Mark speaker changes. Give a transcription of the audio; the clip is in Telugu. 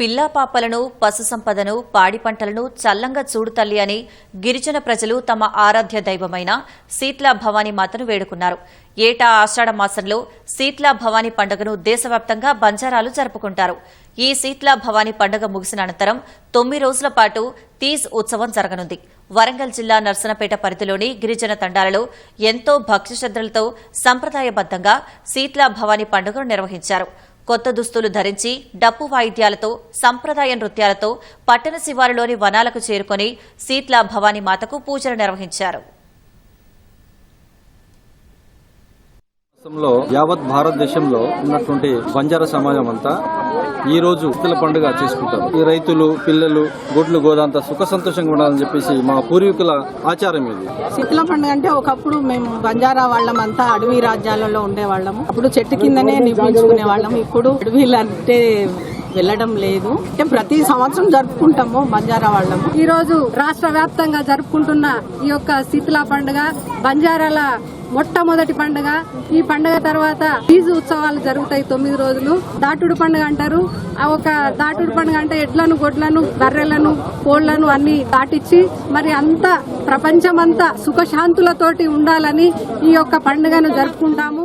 Speaker 1: పిల్లా పాపలను పశుసంపదను పాడి పంటలను చల్లంగా చూడు తల్లి అని గిరిజన ప్రజలు తమ ఆరాధ్య దైవమైన శీత్లా భవానీ మాతను వేడుకున్నారు. ఏటా ఆషాఢ మాసంలో శీత్లా భవానీ పండుగను దేశవ్యాప్తంగా బంజారాలు జరుపుకుంటారు. ఈ శీత్లా భవానీ పండుగ ముగిసిన అనంతరం తొమ్మిది రోజుల పాటు తీజ్ ఉత్సవం జరగనుంది. వరంగల్ జిల్లా నర్సనపేట పరిధిలోని గిరిజన తండాలలో ఎంతో భక్తి శ్రద్దలతో సంప్రదాయబద్దంగా శీత్లా భవానీ పండుగను నిర్వహించారు. కొత్త దుస్తులు ధరించి డప్పు వాయిద్యాలతో సంప్రదాయ నృత్యాలతో పట్టణ శివారులోని వనాలకు చేరుకుని శీత్లా భవానీ మాతకు పూజలు నిర్వహించారు.
Speaker 2: దేశంలో యావత్ భారతదేశంలో ఉన్నటువంటి బంజారా సమాజం అంతా ఈ రోజు ఇతల పండుగ చేసుకుంటారు. ఈ రైతులు పిల్లలు గొడ్లు గోదంతా సుఖ సంతోషంగా ఉండాలని చెప్పేసి మా పూర్వీకుల ఆచారం ఇది.
Speaker 3: శీతల పండుగ అంటే ఒకప్పుడు మేము బంజారా వాళ్ళం అంతా అడవి రాజ్యాలలో ఉండేవాళ్ళము. అప్పుడు చెట్టు కిందనే నిర్మించుకునే వాళ్ళం ఇప్పుడు అడవిలు అంటే వెళ్ళడం లేదు. అంటే ప్రతి సంవత్సరం జరుపుకుంటాము బంజారా వాళ్ళము.
Speaker 4: ఈ రోజు రాష్ట్ర వ్యాప్తంగా జరుపుకుంటున్న ఈ యొక్క శీతల పండుగ బంజారాల మొట్టమొదటి పండుగ. ఈ పండుగ తర్వాత బీజు ఉత్సవాలు జరుగుతాయి తొమ్మిది రోజులు. దాటుడు పండుగ అంటారు. ఆ ఒక దాటుడు పండుగ అంటే ఎడ్లను గొడ్లను బర్రెలను కోళ్ళను అన్ని దాటిచ్చి మరి అంతా ప్రపంచమంతా సుఖశాంతులతోటి ఉండాలని ఈ యొక్క పండుగను జరుపుకుంటాము.